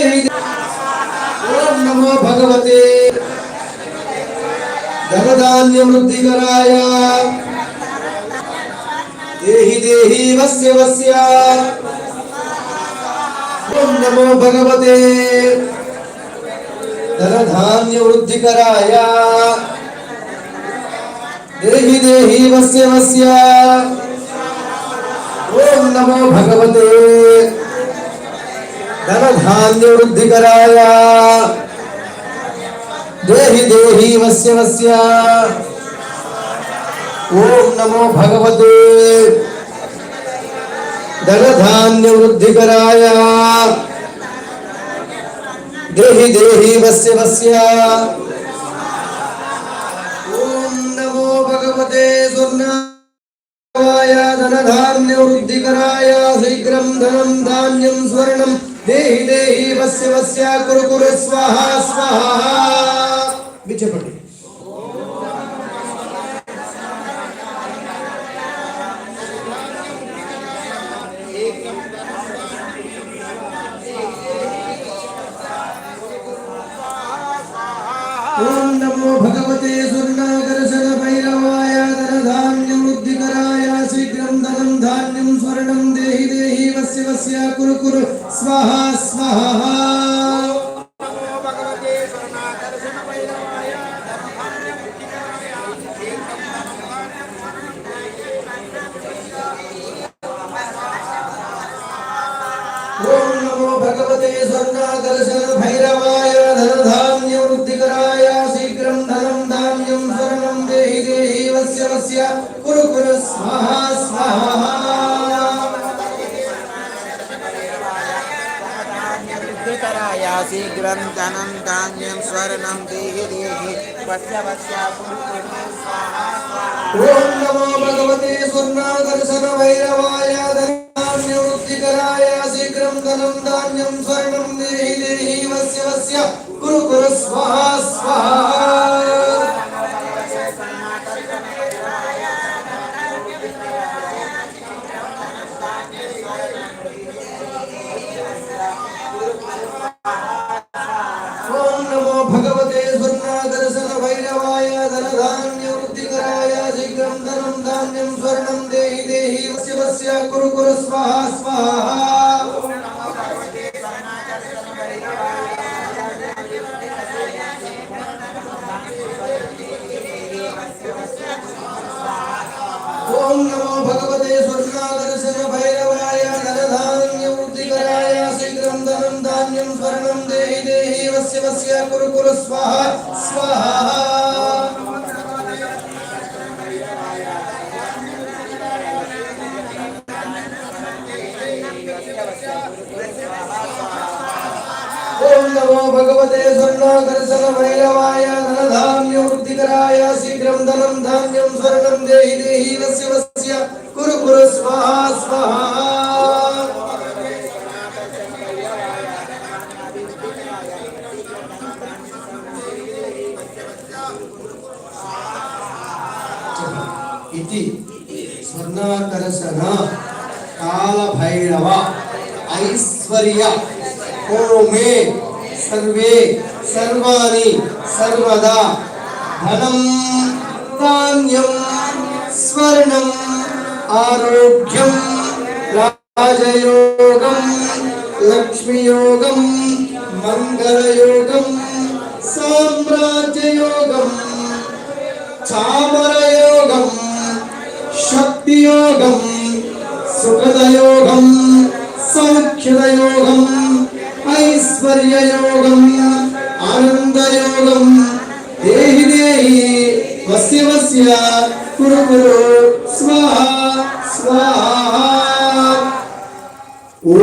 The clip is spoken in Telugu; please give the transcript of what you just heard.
దేవి ఓం నమో భగవతే. ధనధాన్యవృద్ధికరాయ దేహి దేహి వస్య వస్య. ఓం నమో భగవతే. ధనధాన్య వృద్ధికరాయ దేహి దేహి వస్య వస్య. ఓం నమో భగవతే. ధనధాన్యవృద్ధికరాయ దేహి దేహి వస్య వస్య ఓం నమో భగవతే ధనధాన్యవృద్ధికరాయ దేహి దేహి వస్య వస్య ఓం నమో భగవతే స్వర్ణాయ ధనధాన్యవృద్ధికరాయ శీఘ్రం ధనం ధాన్యం స్వర్ణం దేహి దేహి వస్య వస్య కురు కురు స్వాహ స్వాహ. మీరు చెప్పండి. ఓం నమో భగవతే స్వర్ణాకర్షణ భైరవాయ ధనధాన్యవృద్ధికరాయ శీఘ్రం ధనం ధాన్యం స్వర్ణం దేహి దేహి వస్య వస్య కురు స్వాహ స్వాహ. ఓం నమో భగవతే స్వర్ణాకర్షణ భైరవాయ ధనధాన్యవృద్ధికరాయ శీఘ్రం ధనం ధాన్యం స్వర్ణం దేహి దేహి వస్య వస్య. కురు కురు స్వాహ స్వాహ. ధృతరాయ గ్రంథనం ధాన్యం స్వర్ణం దేహి దేహి వస్య వస్య ఓం నమో భగవతే స్వర్ణాకర్షణ భైరవాయ ధనాన్యవృద్ధికరాయ శీఘ్రం ధనం ధాన్యం స్వర్ణం దేహి దేహి వస్య వస్య కురు కురు స్వాహ స్వాహ కురు స్వాహ స్వాహ. ఓం నమో భగవతే స్వర్ణాకర్షణ భైరవాయ ధనధాన్యవృద్ధికరాయ శీఘ్రం ధనం ధాన్యం స్వర్ణం దేహి దేహి వస్య వస్య కురు నమో భగవతే స్వర్ణాకర్షణ భైరవాయ ధనధాన్యవృద్ధికరాయ శీఘ్రం ధనం ధాన్యం స్వర్ణం దేహి దేహి వస్య వస్య కురు కురు స్వాహా స్వాహా ఇది స్వర్ణాకర్షణ కాలభైరవ ఐశ్వర్య ఓమే సర్వే సర్వాణి సర్వదా ధనం ధాన్యం స్వర్ణం ఆరోగ్యం రాజయోగం లక్ష్మీయోగం మంగళయోగం సామ్రాజ్యయోగం చామరయోగం శక్తియోగం సుఖదయోగం సౌఖ్యదయోగం ఐశ్వర్యయోగం ఆనందయోగం. దేహి దేహి వస్య వస్య కురు కురు స్వాహ స్వాహ. ఓ